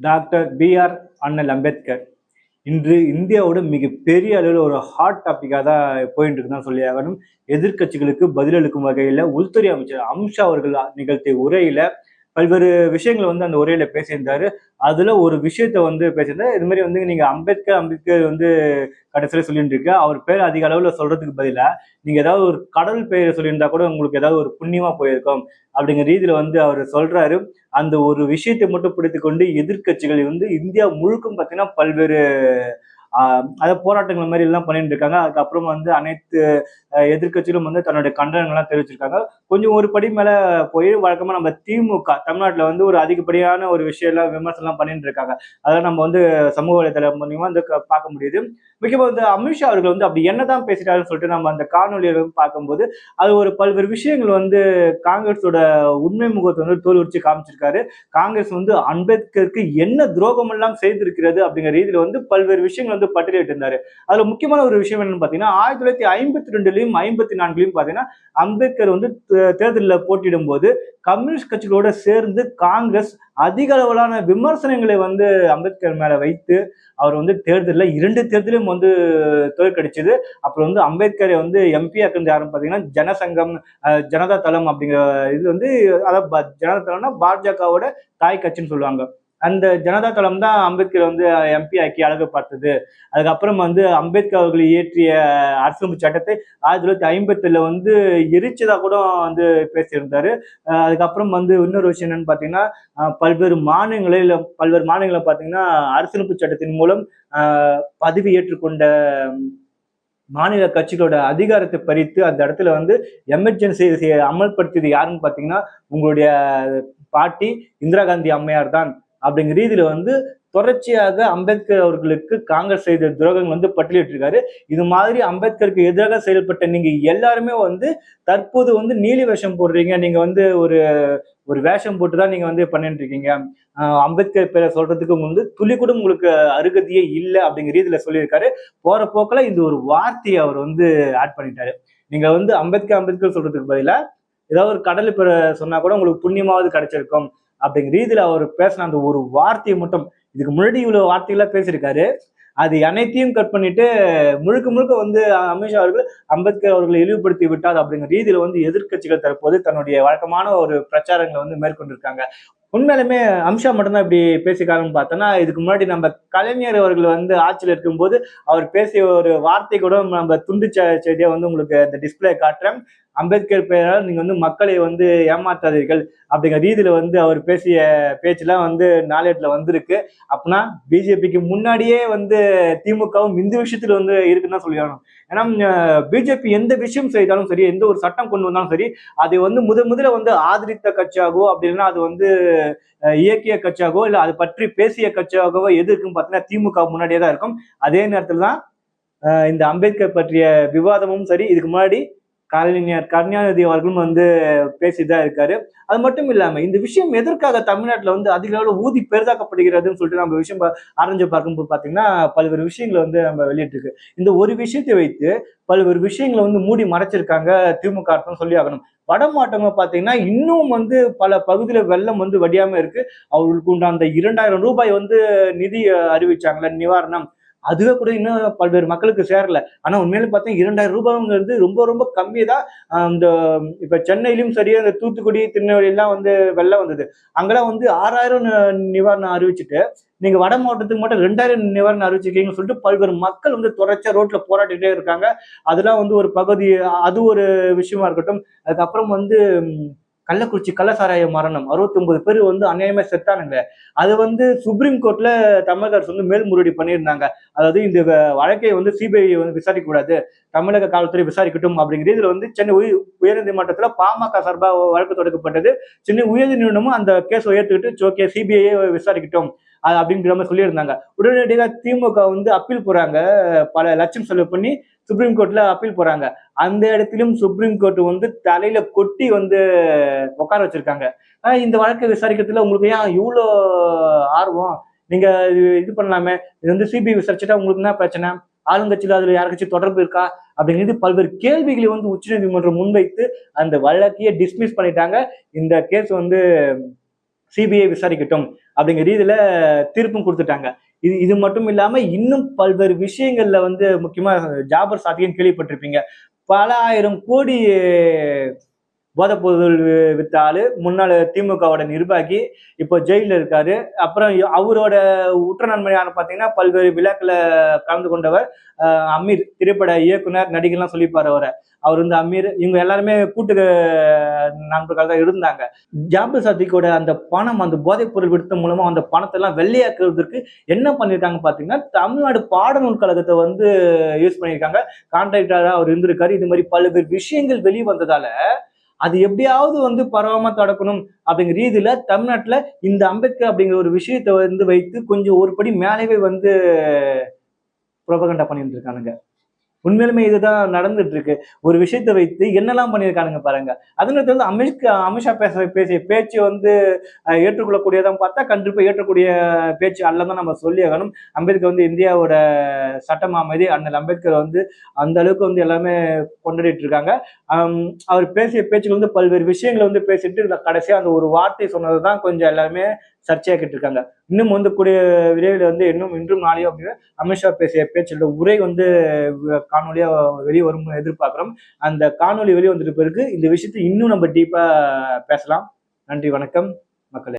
Doctor PR அண்ணல் அம்பேத்கர். இன்று இந்தியாவோட மிகப்பெரிய அளவில் ஒரு ஹாட் டாப்பிக்காக தான் போயிட்டு இருக்குதான் சொல்லி ஆகணும். எதிர்க்கட்சிகளுக்கு பதிலளிக்கும் வகையில் உள்துறை அமைச்சர் அமித்ஷா அவர்கள் நிகழ்த்திய உரையில பல்வேறு விஷயங்களை வந்து அந்த உரையில பேசியிருந்தாரு. அதுல ஒரு விஷயத்த வந்து பேசியிருந்தாரு. இது மாதிரி வந்து நீங்க அம்பேத்கர் அம்பேத்கர் வந்து கடைசியில சொல்லிட்டு இருக்க அவர் பேர் அதிக அளவுல சொல்றதுக்கு பதிலா நீங்க ஏதாவது ஒரு கடல் பெயரை சொல்லியிருந்தா கூட உங்களுக்கு ஏதாவது ஒரு புண்ணியமா போயிருக்கும் அப்படிங்கிற ரீதியில வந்து அவர் சொல்றாரு. அந்த ஒரு விஷயத்தை மட்டும் பிடித்து கொண்டு எதிர்க்கட்சிகள் வந்து இந்தியா முழுக்கும் பார்த்தீங்கன்னா பல்வேறு அதை அதாவது போராட்டங்கள் மாதிரி எல்லாம் பண்ணிட்டு இருக்காங்க. அதுக்கப்புறம் வந்து அனைத்து அஹ், வந்து தன்னுடைய கண்டனங்கள்லாம் தெரிவிச்சிருக்காங்க. கொஞ்சம் ஒரு படி மேல போய் வழக்கமா நம்ம திமுக தமிழ்நாட்டுல வந்து ஒரு அதிகப்படியான ஒரு விஷயம் எல்லாம் விமர்சனம் பண்ணிட்டு இருக்காங்க. அதெல்லாம் நம்ம வந்து சமூக வலைதளம் மூலியமா வந்து க- பார்க்க முடியுது. முக்கியமாக வந்து அமித்ஷா அவர்கள் வந்து அப்படி என்னதான் பேசிட்டாருன்னு சொல்லிட்டு நம்ம அந்த காணொலியில பார்க்கும்போது அது ஒரு பல்வேறு விஷயங்கள் வந்து காங்கிரஸோட உண்மை முகத்தை வந்து தோல் உரிச்சு காமிச்சிருக்காரு. காங்கிரஸ் வந்து அம்பேத்கருக்கு என்ன துரோகம் எல்லாம் செய்திருக்கிறது அப்படிங்கிற ரீதியில வந்து பல்வேறு விஷயங்கள் வந்து பட்டியலிட்டு இருந்தாரு. அதுல முக்கியமான ஒரு விஷயம் என்னன்னு பாத்தீங்கன்னா ஆயிரத்தி தொள்ளாயிரத்தி ஐம்பத்தி ரெண்டுலயும் ஐம்பத்தி நான்குலயும் பாத்தீங்கன்னா அம்பேத்கர் வந்து தேர்தலில் போட்டியிடும் போது கம்யூனிஸ்ட் கட்சிகளோட சேர்ந்து காங்கிரஸ் அதிக அளவிலான விமர்சனங்களை வந்து அம்பேத்கர் மேல வைத்து அவர் வந்து தேர்தலில் இரண்டு தேர்தலையும் வந்து தோற்கடிச்சது. அப்புறம் வந்து அம்பேத்கரை வந்து எம்பி ஆக்கிறது யாருன்னு பார்த்தீங்கன்னா ஜனசங்கம் ஜனதா தளம் அப்படிங்கிற இது வந்து அதாவது ஜனதா தளம்னா பாஜகவோட தாய் கட்சின்னு சொல்லுவாங்க. அந்த ஜனதா தளம் தான் அம்பேத்கர் வந்து எம்பி ஆக்கி அழகு பார்த்தது. அதுக்கப்புறம் வந்து அம்பேத்கர் அவர்கள் இயற்றிய அரசியலமைப்பு சட்டத்தை ஆயிரத்தி தொள்ளாயிரத்தி ஐம்பத்துல வந்து எரிச்சதா கூட வந்து பேசியிருந்தாரு. அதுக்கப்புறம் வந்து இன்னொரு விஷயம் என்னன்னு பார்த்தீங்கன்னா பல்வேறு மாநிலங்களில் பல்வேறு மாநிலங்களில் பார்த்தீங்கன்னா அரசியலமைப்பு சட்டத்தின் மூலம் பதவி ஏற்றுக்கொண்ட மாநில கட்சிகளோட அதிகாரத்தை பறித்து அந்த இடத்துல வந்து எமர்ஜென்சி அமல்படுத்தியது யாருன்னு பார்த்தீங்கன்னா உங்களுடைய பாட்டி இந்திரா காந்தி அம்மையார் தான் அப்படிங்கிற ரீதியில வந்து தொடர்ச்சியாக அம்பேத்கர் அவர்களுக்கு காங்கிரஸ் செய்த துரோகங்கள் வந்து பட்டியலிட்டிருக்காரு. இது மாதிரி அம்பேத்கருக்கு எதிராக செயல்பட்ட நீங்க எல்லாருமே வந்து தற்போது வந்து நீலி வேஷம் போடுறீங்க. நீங்க வந்து ஒரு ஒரு வேஷம் போட்டு தான் நீங்க வந்து பண்ணிட்டு இருக்கீங்க அம்பேத்கர் பேரை சொல்றதுக்கு வந்து துளி கூட உங்களுக்கு அருகதியே இல்லை அப்படிங்கிற ரீதியில சொல்லியிருக்காரு. போற போக்கில் இந்த ஒரு வார்த்தையை அவர் வந்து ஆட் பண்ணிட்டாரு. நீங்க வந்து அம்பேத்கர் அம்பேத்கர் சொல்றதுக்கு பதிலாக ஏதாவது ஒரு கடல் பேரை சொன்னா கூட உங்களுக்கு புண்ணியமாவது கிடைச்சிருக்கும். அப்படிங்கிற ரீதியில் அவர் பேசின அந்த ஒரு வார்த்தையை மட்டும் இதுக்கு முன்னாடி இவ்வளவு வார்த்தைகளாக பேசியிருக்காரு. அது அனைத்தையும் கட் பண்ணிட்டு முழுக்க முழுக்க வந்து அமித்ஷா அவர்கள் அம்பேத்கர் அவர்களை இழிவுபடுத்தி விட்டார் அப்படிங்கிற ரீதியில வந்து எதிர்க்கட்சிகள் தற்போது தன்னுடைய வழக்கமான ஒரு பிரச்சாரங்களை வந்து மேற்கொண்டிருக்காங்க. உண்மையிலுமே அமித்ஷா மட்டும்தான் இப்படி பேசியிருக்காருன்னு பார்த்தோன்னா இதுக்கு முன்னாடி நம்ம கலைஞர் அவர்கள் வந்து ஆட்சியில் இருக்கும்போது அவர் பேசிய ஒரு வார்த்தை கூட நம்ம துண்டு செ- வந்து உங்களுக்கு இந்த டிஸ்பிளே காட்டுறேன். அம்பேத்கர் பெயரால் நீங்கள் வந்து மக்களை வந்து ஏமாற்றாதீர்கள் அப்படிங்கிற ரீதியில் வந்து அவர் பேசிய பேச்செல்லாம் வந்து நாளேட்டில் வந்திருக்கு. அப்படின்னா பிஜேபிக்கு முன்னாடியே வந்து திமுகவும் இந்த விஷயத்தில் வந்து இருக்குன்னு தான் சொல்லிடணும் ஏன்னா பிஜேபி எந்த விஷயம் செய்தாலும் சரி எந்த ஒரு சட்டம் கொண்டு வந்தாலும் சரி அதை வந்து முத முதல்ல வந்து ஆதரித்த கட்சியாகவோ அப்படின்னா அது வந்து இயக்கிய கட்சியாகவோ இல்லை அது பற்றி பேசிய கட்சியாகவோ எது இருக்குன்னு பார்த்தீங்கன்னா திமுக முன்னாடியே தான் இருக்கும். அதே நேரத்தில் தான் இந்த அம்பேத்கர் பற்றிய விவாதமும் சரி இதுக்கு முன்னாடி கலைஞர் கருணாநிதி அவர்களும் வந்து பேசிட்டு தான் இருக்காரு. அது மட்டும் இல்லாம இந்த விஷயம் எதற்காக தமிழ்நாட்டுல வந்து அதிக அளவில் ஊதி பெரிதாக்கப்படுகிறதுன்னு சொல்லிட்டு நம்ம விஷயம் ஆரஞ்சு பார்க்கும்போது பாத்தீங்கன்னா பல்வேறு விஷயங்களை வந்து நம்ம வெளியிட்டிருக்கு. இந்த ஒரு விஷயத்தை வைத்து பல்வேறு விஷயங்களை வந்து மூடி மறைச்சிருக்காங்க திமுக அரசுன்னு சொல்லி ஆகணும். வட மாவட்டங்கள் பார்த்தீங்கன்னா இன்னும் வந்து பல பகுதியில வெள்ளம் வந்து வடியாம இருக்கு. அவர்களுக்கு உண்டான அந்த இரண்டாயிரம் ரூபாய் வந்து நிதி அறிவிச்சாங்களே நிவாரணம். அதுவே கூட இன்னும் பல்வேறு மக்களுக்கு சேரல. ஆனா உண்மையில பார்த்தா இரண்டாயிரம் ரூபாய்ங்கிறது ரொம்ப ரொம்ப கம்மி தான் இந்த இப்ப சென்னையிலும் சரி இந்த தூத்துக்குடி திருநெல்வேலியெல்லாம் வந்து வெள்ளம் வந்தது. அங்கெல்லாம் வந்து ஆறாயிரம் நிவாரணம் அறிவிச்சுட்டு நீங்க வட மாவட்டத்துக்கு மட்டும் ரெண்டாயிரம் நிவாரணம் அறிவிச்சிருக்கீங்கன்னு சொல்லிட்டு பல்வேறு மக்கள் வந்து தொடர்ச்சியா ரோட்ல போராடிட்டே இருக்காங்க. அதெல்லாம் வந்து ஒரு பகுதி அது ஒரு விஷயமா இருக்கட்டும். அதுக்கப்புறம் வந்து கள்ளக்குறிச்சி கள்ளசாராய மரணம். 69 பேர் வந்து அநியாயமா செத்தானுங்க. அது வந்து சுப்ரீம் கோர்ட்ல தமிழக அரசு வந்து மேல்முறையீடு பண்ணியிருந்தாங்க. அதாவது இந்த வழக்கை வந்து சிபிஐ வந்து விசாரிக்க கூடாது தமிழக காவல்துறை விசாரிக்கட்டும் அப்படிங்கிற இதுல வந்து சென்னை உயர் உயர்நீதிமன்றத்துல பாமக சார்பாக வழக்கு தொடக்கப்பட்டது. சென்னை உயர்நீதிமன்றமும் அந்த கேஸ் உயர்த்துக்கிட்டு ஓகே சிபிஐ விசாரிக்கட்டும். அது அப்படிங்கிற மாதிரி சொல்லியிருந்தாங்க. உடனடியாக திமுக வந்து அப்பீல் போறாங்க. பல லட்சம் செலவு பண்ணி சுப்ரீம் கோர்ட்ல அப்பீல் போறாங்க. அந்த இடத்திலும் சுப்ரீம் கோர்ட் வந்து தலையில கொட்டி வந்து உட்கார வச்சிருக்காங்க. இந்த வழக்கை விசாரிக்கிறதுல உங்களுக்கு ஏன் இவ்வளோ ஆர்வம்? நீங்க இது இது பண்ணலாமே. இது வந்து சிபிஐ விசாரிச்சுட்டா உங்களுக்கு என்ன பிரச்சனை? ஆளுங்கட்சியில் அதுல யாருக்காச்சும் தொடர்பு இருக்கா? அப்படிங்கிறது பல்வேறு கேள்விகளை வந்து உச்சநீதிமன்றம் முன்வைத்து அந்த வழக்கையே டிஸ்மிஸ் பண்ணிட்டாங்க. இந்த கேஸ் வந்து சிபிஐ விசாரிக்கட்டும் அப்படிங்கிற ரீதியில தீர்ப்பும் கொடுத்துட்டாங்க. இது இது மட்டும் இல்லாம இன்னும் பல்வேறு விஷயங்கள்ல வந்து முக்கியமா ஜாபர் சாத்தியம் கேள்விப்பட்டிருப்பீங்க. பல ஆயிரம் கோடி போதைப்பொருள் வித்த ஆளு முன்னாள் திமுகவோட நிர்வாகி இப்போ ஜெயிலில் இருக்காரு. அப்புறம் அவரோட உற்ற நண்பனான பார்த்தீங்கன்னா பல்வேறு விழாக்களில் கலந்து கொண்டவர் அமீர் திரைப்பட இயக்குனர் நடிகர்லாம் சொல்லிப்பார் அவரை. அவர் வந்து அமீர். இவங்க எல்லாருமே கூட்டு நண்பர்கள் தான் இருந்தாங்க. ஜாபர் சாத்திக்கோட அந்த பணம் அந்த போதைப்பொருள் விடுத்த மூலமா அந்த பணத்தை எல்லாம் வெள்ளையாக்குறதுக்கு என்ன பண்ணியிருக்காங்க பார்த்தீங்கன்னா தமிழ்நாடு பாடநூல் கழகத்தை வந்து யூஸ் பண்ணியிருக்காங்க. கான்ட்ராக்டராக அவர் இருந்திருக்காரு. இது மாதிரி பல்வேறு விஷயங்கள் வெளியே வந்ததால அது எப்படியாவது வந்து பரவாம தடுக்கணும் அப்படிங்கிற ரீதியில தமிழ்நாட்டுல இந்த அம்பேத்கர் அப்படிங்கிற ஒரு விஷயத்தை வந்து வைத்து கொஞ்சம் ஒரு படி மேலேவே வந்து புரபகண்டா பண்ணிட்டு இருக்கானுங்க. உண்மையிலுமே இதுதான் நடந்துட்டு இருக்கு ஒரு விஷயத்தை வைத்து என்னெல்லாம் பண்ணியிருக்கானுங்க பாருங்க. அதனால வந்து அமித்ஷா அமித்ஷா பேச பேசிய பேச்சு வந்து ஏற்றுக்கொள்ளக்கூடியதான் பார்த்தா கண்டிப்பாக ஏற்றக்கூடிய பேச்சு அல்லதான் நம்ம சொல்லி ஆகணும். அம்பேத்கர் வந்து இந்தியாவோட சட்டமாமதி அண்ணல் அம்பேத்கர் வந்து அந்த அளவுக்கு வந்து எல்லாமே கொண்டாடிட்டு இருக்காங்க அவர் பேசிய பேச்சுகள் வந்து பல்வேறு விஷயங்களை வந்து பேசிட்டு கடைசியாக அந்த ஒரு வார்த்தை சொன்னது தான் கொஞ்சம் எல்லாருமே சர்ச்சையாக்கிட்டு இருக்காங்க இன்னும் வந்து கூடிய விரைவில் வந்து இன்னும் இன்றும் நாளையோ அப்படின்னு அமித்ஷா பேசிய பேச்சோட உரை வந்து காணொலியா வெளியே வரும் எதிர்பார்க்குறோம். அந்த காணொலி வெளியே வந்துட்டு பிறகு இந்த விஷயத்தை இன்னும் நம்ம டீப்பா பேசலாம். நன்றி வணக்கம் மக்களே.